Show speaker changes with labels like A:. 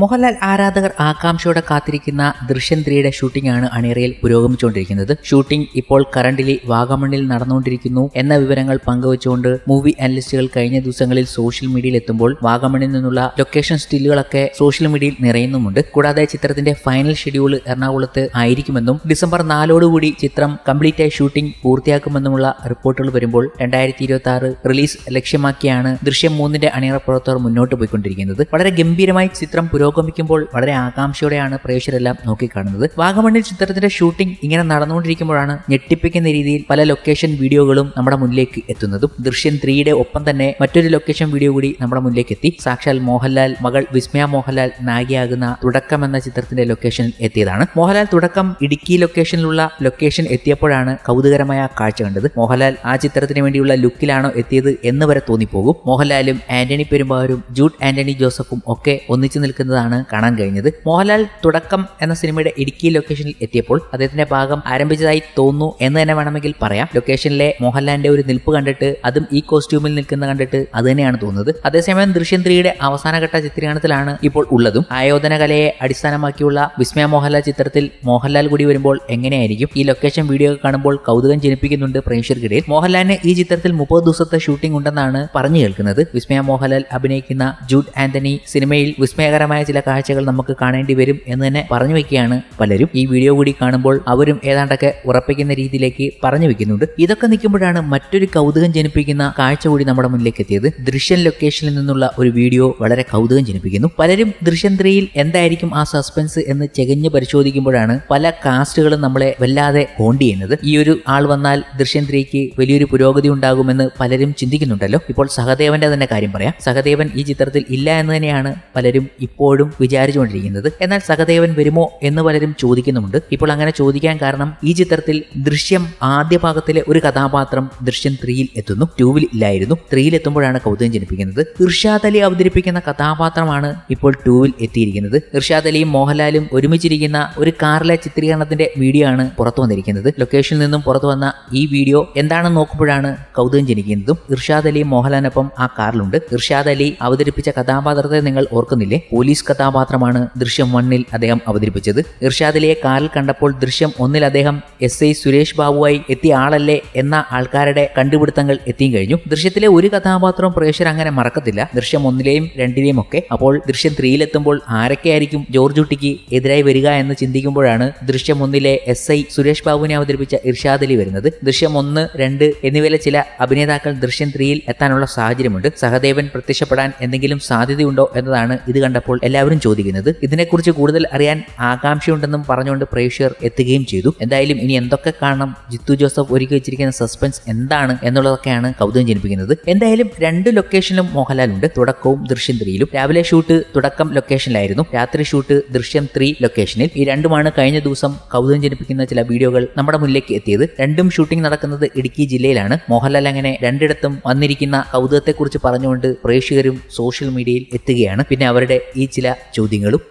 A: മോഹൻലാൽ ആരാധകർ ആകാംക്ഷയോടെ കാത്തിരിക്കുന്ന ദൃശ്യം ത്രീയുടെ ഷൂട്ടിംഗ് ആണ് അണിയറയിൽ പുരോഗമിച്ചുകൊണ്ടിരിക്കുന്നത്. ഷൂട്ടിംഗ് ഇപ്പോൾ കറണ്ടിലി വാഗമണ്ണിൽ നടന്നുകൊണ്ടിരിക്കുന്നു എന്ന വിവരങ്ങൾ പങ്കുവച്ചുകൊണ്ട് മൂവി അനലിസ്റ്റുകൾ കഴിഞ്ഞ ദിവസങ്ങളിൽ സോഷ്യൽ മീഡിയയിൽ എത്തുമ്പോൾ വാഗമണിൽ നിന്നുള്ള ലൊക്കേഷൻ സ്റ്റില്ലുകളൊക്കെ സോഷ്യൽ മീഡിയയിൽ നിറയുന്നുമുണ്ട്. കൂടാതെ ചിത്രത്തിന്റെ ഫൈനൽ ഷെഡ്യൂൾ എറണാകുളത്ത് ആയിരിക്കുമെന്നും ഡിസംബർ നാലോടുകൂടി ചിത്രം കംപ്ലീറ്റ് ആയി ഷൂട്ടിംഗ് പൂർത്തിയാക്കുമെന്നുമുള്ള റിപ്പോർട്ടുകൾ വരുമ്പോൾ രണ്ടായിരത്തി ഇരുപത്തി ആറ് റിലീസ് ലക്ഷ്യമാക്കിയാണ് ദൃശ്യം മൂന്നിന്റെ അണിയറ പ്രവർത്തകർ മുന്നോട്ട് പോയിക്കൊണ്ടിരിക്കുന്നത്. വളരെ ഗംഭീരമായി ചിത്രം പുരോഗമിക്കുമ്പോൾ വളരെ ആകാംക്ഷയോടെയാണ് പ്രേക്ഷകരെല്ലാം നോക്കിക്കാണുന്നത്. വാഗമണ്ണിൽ ചിത്രത്തിന്റെ ഷൂട്ടിംഗ് ഇങ്ങനെ നടന്നുകൊണ്ടിരിക്കുമ്പോഴാണ് ഞെട്ടിപ്പിക്കുന്ന രീതിയിൽ പല ലൊക്കേഷൻ വീഡിയോകളും നമ്മുടെ മുന്നിലേക്ക് എത്തുന്നതും. ദൃശ്യം ത്രീയുടെ ഒപ്പം തന്നെ മറ്റൊരു ലൊക്കേഷൻ വീഡിയോ കൂടി നമ്മുടെ മുന്നിലേക്ക് എത്തി സാക്ഷാൽ മോഹൻലാൽ മകൾ വിസ്മയ മോഹൻലാൽ നായികയാകുന്ന തുടക്കം എന്ന ചിത്രത്തിന്റെ ലൊക്കേഷനിൽ എത്തിയതാണ്. മോഹൻലാൽ തുടക്കം ഇടുക്കി ലൊക്കേഷനിലുള്ള ലൊക്കേഷൻ എത്തിയപ്പോഴാണ് കൗതുകരമായ കാഴ്ച കണ്ടത്. മോഹൻലാൽ ആ ചിത്രത്തിന് വേണ്ടിയുള്ള ലുക്കിലാണോ എത്തിയത് എന്ന് വരെ തോന്നിപ്പോകും. മോഹൻലാലും ആന്റണി പെരുമ്പാവൂരും ജൂഡ് ആന്റണി ജോസഫും ഒക്കെ ഒന്നിച്ചു നിൽക്കുന്നതാണ് കാണാൻ കഴിഞ്ഞത്. മോഹൻലാൽ തുടക്കം എന്ന സിനിമയുടെ ഇടുക്കി ലൊക്കേഷനിൽ എത്തിയപ്പോൾ അദ്ദേഹത്തിന്റെ ഭാഗം ആരംഭിച്ചതായി തോന്നുന്നു എന്ന് തന്നെ വേണമെങ്കിൽ പറയാം. ലൊക്കേഷനിലെ മോഹൻലാലിന്റെ ഒരു നിൽപ്പ് കണ്ടിട്ട് അതും ഈ കോസ്റ്റ്യൂമിൽ നിൽക്കുന്ന കണ്ടിട്ട് അത് തന്നെയാണ് തോന്നുന്നത്. അതേസമയം ദൃശ്യം അവസാനഘട്ട ചിത്രീകരണത്തിലാണ് ഇപ്പോൾ ഉള്ളതും. ആയോധന കലയെ അടിസ്ഥാനമാക്കിയുള്ള വിസ്മയ മോഹൻലാൽ ചിത്രത്തിൽ മോഹൻലാൽ കൂടി വരുമ്പോൾ എങ്ങനെയായിരിക്കും? ഈ ലൊക്കേഷൻ വീഡിയോ കാണുമ്പോൾ കൗതുകം ജനിപ്പിക്കുന്നുണ്ട് പ്രേക്ഷകർക്കിടയിൽ. മോഹൻലാലിന് ഈ ചിത്രത്തിൽ മുപ്പത് ദിവസത്തെ ഷൂട്ടിംഗ് ഉണ്ടെന്നാണ് പറഞ്ഞു കേൾക്കുന്നത്. വിസ്മയ മോഹൻലാൽ അഭിനയിക്കുന്ന ജൂഡ് ആന്റണി സിനിമയിൽ വിസ്മയകരമായ ചില കാഴ്ചകൾ നമുക്ക് കാണേണ്ടി വരും എന്ന് തന്നെ പറഞ്ഞു വെക്കുകയാണ് പലരും. ഈ വീഡിയോ കൂടി കാണുമ്പോൾ അവരും ഏതാണ്ടൊക്കെ ഉറപ്പിക്കുന്ന രീതിയിലേക്ക് പറഞ്ഞു വെക്കുന്നുണ്ട്. ഇതൊക്കെ നിൽക്കുമ്പോഴാണ് മറ്റൊരു കൗതുകം ജനിപ്പിക്കുന്ന കാഴ്ച കൂടി നമ്മുടെ മുന്നിലേക്ക് എത്തിയത്. ദൃശ്യൻ ലൊക്കേഷനിൽ നിന്നുള്ള ഒരു വീഡിയോ വളരെ കൗതുകം ജനിപ്പിക്കുന്നു. പലരും ദൃശ്യം ത്രീയിൽ എന്തായിരിക്കും ആ സസ്പെൻസ് എന്ന് ചെകഞ്ഞ് പരിശോധിക്കുമ്പോഴാണ് പല കാസ്റ്റുകളും നമ്മളെ വല്ലാതെ ഹോണ്ട് ചെയ്യുന്നത്. ഈ ഒരു ആൾ വന്നാൽ ദൃശ്യം ത്രീക്ക് വലിയൊരു പുരോഗതി ഉണ്ടാകുമെന്ന് പലരും ചിന്തിക്കുന്നുണ്ടല്ലോ. ഇപ്പോൾ സഹദേവന്റെ തന്നെ കാര്യം പറയാം. സഹദേവൻ ഈ ചിത്രത്തിൽ ഇല്ല എന്ന് തന്നെയാണ് പലരും ഇപ്പോഴും വിചാരിച്ചുകൊണ്ടിരിക്കുന്നത്. എന്നാൽ സഹദേവൻ വരുമോ എന്ന് പലരും ചോദിക്കുന്നുണ്ട് ഇപ്പോൾ അങ്ങനെ ചോദിക്കാൻ കാരണം ഈ ചിത്രത്തിൽ ദൃശ്യം ആദ്യ ഭാഗത്തിലെ ഒരു കഥാപാത്രം ദൃശ്യം ത്രീയിൽ എത്തുന്നു. ടൂവിൽ ഇല്ലായിരുന്നു. ത്രീയിൽ എത്തുമ്പോഴാണ് കൗതുകം ജനിപ്പിക്കുന്നത്. ഇർഷാദ് അലി അവതരിപ്പിക്കുന്ന കഥാപാത്രമാണ് ഇപ്പോൾ ടൂവിൽ എത്തിയിരിക്കുന്നത്. ഇർഷാദ് അലിയും മോഹൻലാലും ഒരുമിച്ചിരിക്കുന്ന ഒരു കാറിലെ ചിത്രീകരണത്തിന്റെ വീഡിയോ ആണ് പുറത്തു വന്നിരിക്കുന്നത്. ലൊക്കേഷനിൽ നിന്നും പുറത്തു വന്ന ഈ വീഡിയോ എന്താണെന്ന് നോക്കുമ്പോഴാണ് കൗതുകം ജനിക്കുന്നതും. ഇർഷാദ് അലിയും മോഹൻലാലിനൊപ്പം ആ കാറിലുണ്ട്. ഇർഷാദ് അലി അവതരിപ്പിച്ച കഥാപാത്രത്തെ നിങ്ങൾ ഓർക്കുന്നില്ലേ? പോലീസ് കഥാപാത്രമാണ് ദൃശ്യം വണ്ണിൽ അദ്ദേഹം അവതരിപ്പിച്ചത്. ഇർഷാദിലെ കാറിൽ കണ്ടപ്പോൾ ദൃശ്യം ഒന്നിൽ അദ്ദേഹം എസ് ഐ സുരേഷ് ബാബുവായി എത്തിയ ആളല്ലേ എന്ന ആൾക്കാരുടെ കണ്ടുപിടുത്തങ്ങൾ എത്തിയും കഴിഞ്ഞു. ദൃശ്യത്തിലെ ഒരു കഥാപാത്രവും പ്രേക്ഷകർ അങ്ങനെ മറക്കത്തില്ല. ദൃശ്യം ഒന്നിലെയും രണ്ടിലെയും ഒക്കെ. അപ്പോൾ ദൃശ്യം ത്രീയിലെത്തുമ്പോൾ ആരൊക്കെയായിരിക്കും ജോർജ് കുട്ടിക്ക് എതിരായി വരിക എന്ന് ചിന്തിക്കുമ്പോഴാണ് ദൃശ്യം ഒന്നിലെ എസ് ഐ സുരേഷ് ബാബുവിനെ അവതരിപ്പിച്ച ഇർഷാദ് അലി വരുന്നത്. ദൃശ്യം ഒന്ന് രണ്ട് എന്നിവയിലെ ചില അഭിനേതാക്കൾ ദൃശ്യം ത്രീയിൽ എത്താനുള്ള സാഹചര്യമുണ്ട്. സഹദേവൻ പ്രത്യക്ഷപ്പെടാൻ എന്തെങ്കിലും സാധ്യതയുണ്ടോ എന്നതാണ് ഇത് കണ്ടപ്പോൾ എല്ലാവരും ചോദിക്കുന്നത്. ഇതിനെക്കുറിച്ച് കൂടുതൽ അറിയാൻ ആകാംക്ഷയുണ്ടെന്നും പറഞ്ഞുകൊണ്ട് പ്രേക്ഷകർ എത്തുകയും ചെയ്തു. എന്തായാലും ഇനി എന്തൊക്കെ കാണണം? ജിത്തു ജോസഫ് ഒരുക്കി വെച്ചിരിക്കുന്ന സസ്പെൻസ് എന്താണ് എന്നുള്ളതൊക്കെയാണ് കൗതുകം ജനിപ്പിക്കുന്നത്. എന്തായാലും രണ്ട് ലൊക്കേഷനിലും മോഹൻലാൽ ഉണ്ട്. തുടക്കവും ദൃശ്യം ത്രീയിലും രാവിലെ ഷൂട്ട് തുടക്കം ലൊക്കേഷനിലായിരുന്നു. രാത്രി ഷൂട്ട് ദൃശ്യം ത്രീ ലൊക്കേഷനിൽ. ഈ രണ്ടുമാണ് കഴിഞ്ഞ ദിവസം കൗതുകം ജനിപ്പിക്കുന്ന ചില വീഡിയോകൾ നമ്മുടെ മുന്നിലേക്ക് എത്തിയത്. രണ്ടും ഷൂട്ടിംഗ് നടക്കുന്നത് ഇടുക്കി ജില്ലയിലാണ്. മോഹൻലാൽ അങ്ങനെ രണ്ടിടത്തും വന്നിരിക്കുന്ന കൗതുകത്തെക്കുറിച്ച് പറഞ്ഞുകൊണ്ട് പ്രേക്ഷകരും സോഷ്യൽ മീഡിയയിൽ എത്തുകയാണ്. പിന്നെ അവരുടെ ഈ ചില ചോദ്യങ്ങളും